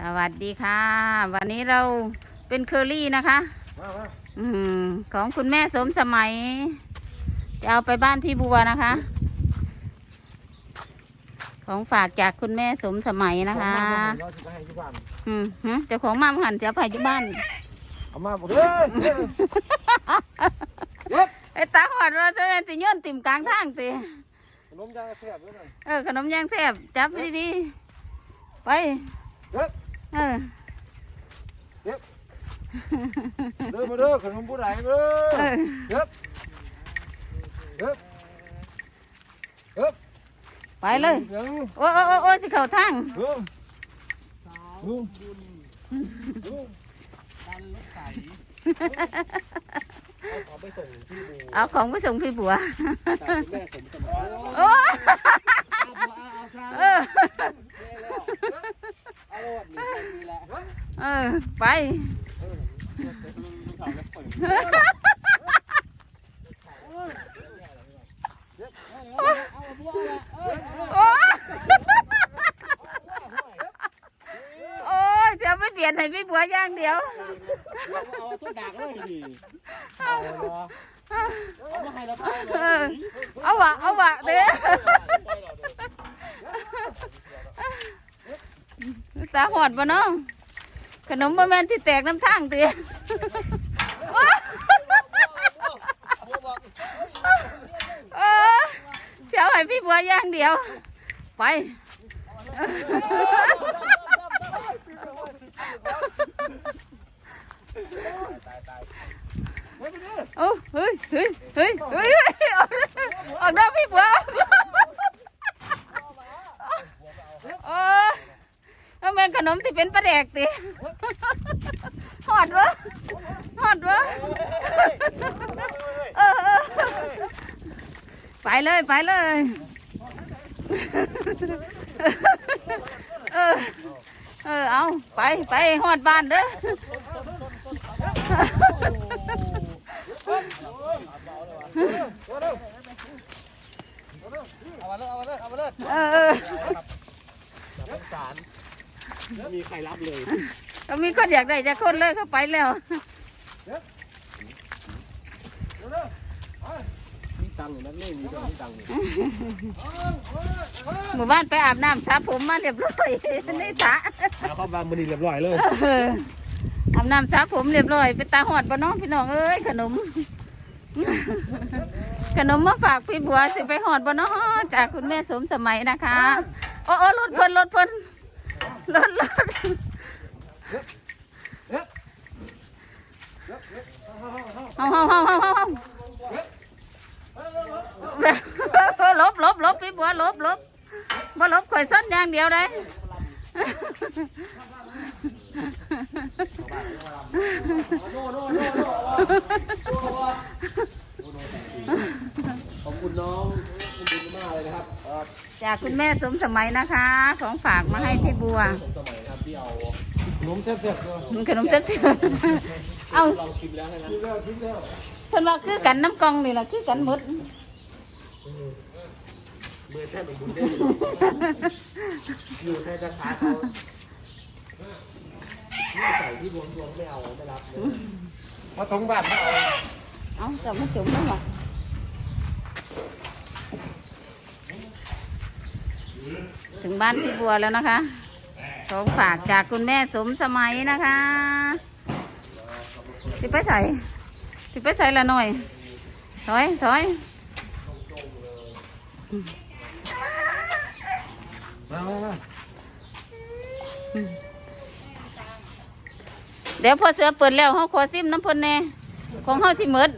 สวัสดีค่ะ วันนี้เราเป็นเคอรี่นะคะมามาอืมของคุณแม่สมสมัย จะเอาไปบ้านพี่บัวนะคะ ของฝากจากคุณแม่สมสมัยนะคะเราจะไปให้ที่บ้านอืมหึเจ้าของมาหันจะเอาไปที่บ้าน เอามาบอกเฮ้ยเฮ้ยไอ้ตาหอดว่าจะเป็นสิโย่นติ่มกลางทางติขนมยางแซ่บด้วยนะเออขนมย่างแซ่บจับดีๆไป เฮ้ยเออเดินมาเด้อขนมผู้ใดเด้อเออเฮ้ยเฮ้ยเฮ้ยไปเลยยังโอ้โอ้โอ้โอ้สิเข้าทางเฮ้ยลุงลุงเอาไปส่งที่บูเอาของไปส่งพี่บัวแต่คุณแม่ผมสมัยโอ้เอาเอาซะ เออ เอาโลดนี่ใส่ดีแล้ว เออไปโอ้โอ้จะไม่เปลี่ยนให้พี่บัวย่างเดียวเอาตัวดักเลยดิเอาเนาะเอามาให้แล้วเอาวะเอาวะเด้อตาหอดบ่เนาะ ขนมบะแมนที่แตกน้ำทางตีเออจะเอาให้พี่บัวอย่างเดียว ไปโอ้เฮ้ยเฮ้ยเฮ้ยเฮ้ยออกออกพี่บัวโอ้แล้วแม่นขนมที่เป็นปลาแดกติ หอดวะหอดวะเออเออไปเลยไปเลยเออเออเอาไปไปหอดบ้านเด้อเอามาเลยเอามาเลยเอามาเลยเออเออสารมีใครรับเลย ก็มีคนอยากได้จะคนเลยเข้าไปแล้วมีตังค์อยู่นั่นนี่มีตังค์มีตังค์อยู่หมู่บ้านไปอาบน้ำสระผมมาเรียบร้อยในสระแล้วเข้ามาบันดีเรียบร้อยเลยเอออาบน้ำสระผมเรียบร้อยเป็นตาหอดปะน้องพี่น้องเอ้ยขนม ขนมมาฝากพี่บัวสิไปหอดปะน้องจากคุณแม่สมสมัยนะคะ โอ้โอ้รถเพิ่นรถเพิ่นรถรถ เฮาเฮาเฮาเฮาเฮาลบลบลบพี่บัวลบลบบ่ลบข่อยสั้นอย่างเดียวได้ขอบคุณน้องคุณบุญมากเลยนะครับจากคุณแม่สมสมัยนะคะ ของฝากมาให้พี่บัวผมสมัยครับที่เอา นมแซ่บๆเลยมันขนมเจ๊บๆเอาลองชิมแล้วนะทิ้งแล้วทิ้งแล้วเพิ่นว่าคือกันน้ำกองนี่แหละคือกันหมดมือแทบเป็นบุญได้อยู่ในราคาเขาไม่ใส่ที่รวมรวมไม่เอาไม่รับเลยมาถงบ้านมาเอาเอาจะไม่จุ่มแล้วหรอถึงบ้านพี่บัวแล้วนะคะ ของฝากจากคุณแม่สมสมัยนะคะสิไปใส่สิไปใส่ละหน่อยถอยถอยเดี๋ยวพอเสือเปิดแล้วเขาขอซิมน้ำพ่นแน่ของเขาสิหมด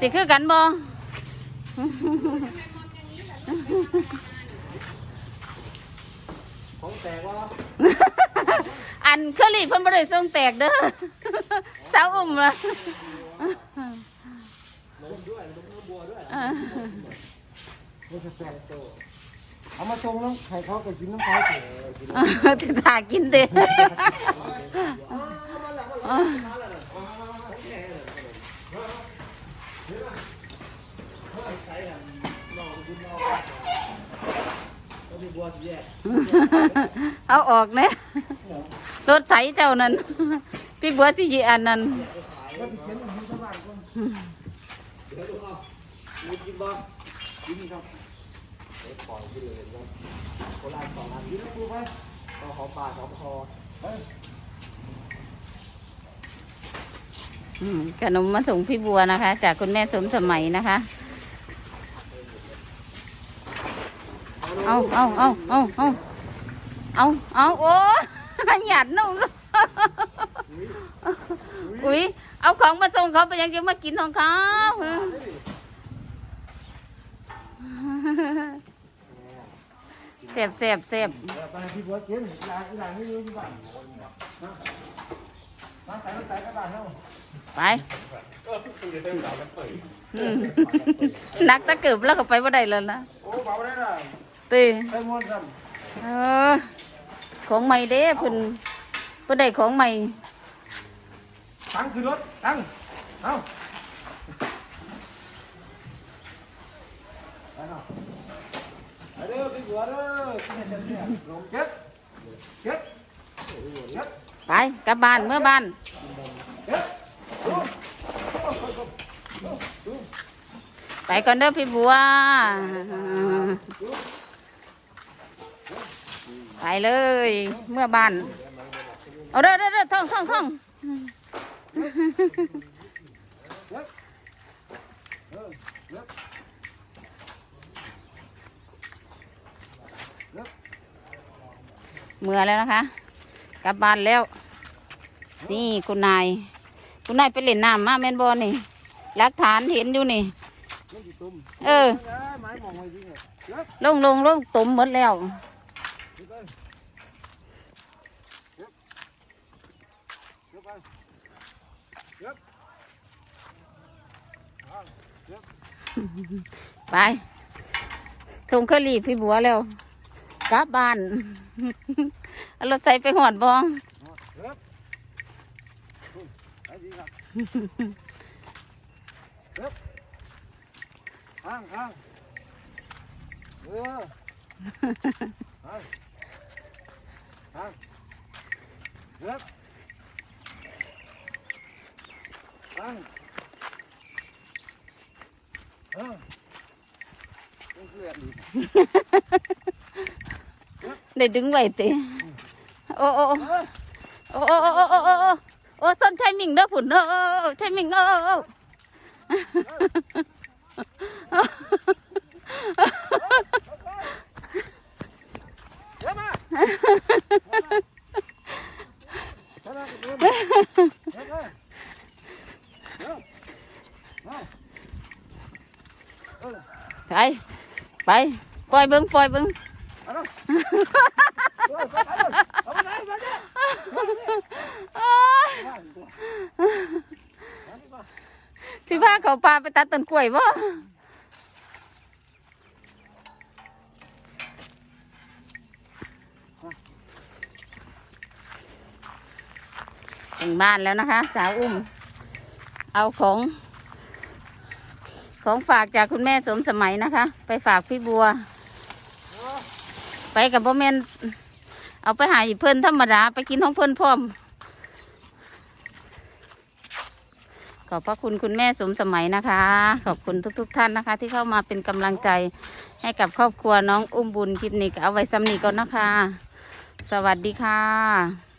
สิคือกันบ่ขอ แตกว่าอันเคอรี่เพิ่นบ่ได้ส่งแตกเด้อสาวอุ้มละเอามาชงน้ำไข่เขากับกินน้ำเขาเถอะติถากินเด้อ เอาออกเนี่ยรถใสเจ้านั่นพี่บัวที่ยีอันนั่นขขนมมาส่งพี่บัวนะคะ จากคุณแม่สมสมัยนะคะ เอาเอาเอาเอาเอาเอาเอาโอ้หยาดนุ่มอุ้ยเอาของมาส่งเขาไปยังจะมากินของเขาเสียบเสียบเสียบไปนักินหลานหลานไม่อยู่ที่บ้านนะตั้งแต่ตั้งแต่ก็ได้เนาะไปอืมนักตะเกิบแล้วก็ไปว่าได้เลยนะโอ้เบาได้ละ ตีไปม้วนซ้เออ ของใหม่เด้เพิ่นเพิ่นได้ของใหม่ำตั้งขึ้นรถตั้งเอาไปเนาะไปเด้อพี่บัวเด้อกินให้เต็มที่ลงเจ็ดเจ็ดเจ็ดไปกลับบ้านเมื่อบ้าน เจ็ดไปก่อนเด้อพี่บัว ไปเลย เมื่อบ้าน เอาเด้อเด้อเด้อท่องท่องท่องเมื่อแล้วนะคะ กลับบ้านแล้ว นี่คุณนาย คุณนายไปเล่นน้ำมาแม่นบอลนี่หลักฐานเห็นอยู่นี่ เออไม้มองลงลงลงตมหมดแล้ว เจ็ดไปเจ็ดเจ็ด ไปส่งเครื่องรีบพี่บัวแล้วกลับบ้านเอารถใส่ไปหอดบองเจ็ดไปดีครับเจ็ดข้างข้างเออข้างข้างเจ็ดข้ั้งเออนี่คือแบบนี้ได้ดึงไว้เตะโอ้โอ้โอ้โอ้โอ้โอ้โอ้โอ้โอ้โอ้ส้นไทมิงเด้อผุนเด้อไทมิงเด้อโอ้ เดี๋ยวมาเดี๋ยวมาเดี๋ยวมาเดี๋ยวมาเดี๋ยวมาเออ ไป ไปปล่อยเบิ้งปล่อยเบิ้งเอาละเออไปเลยเอาไปไหนไปเลยอ้ายสิพาเขาปลาไปตัดต้นกล้วยบ่ถึงบ้านแล้วนะคะ สาวอุ้ม เอาของ ของฝากจากคุณแม่สมสมัยนะคะ ไปฝากพี่บัว ไปกับพ่อแม่นเอาไปหายเพื่อนธรรมดาไปกินของเพื่อนพร้อมขอบพระคุณคุณแม่สมสมัยนะคะ ขอบคุณทุก ๆทท่านนะคะ ที่เข้ามาเป็นกำลังใจให้กับครอบครัวน้องอุ้มบุญคลิปนี้ก็เอาไว้ซ้ำนี้ก่อนนะคะ สวัสดีค่ะ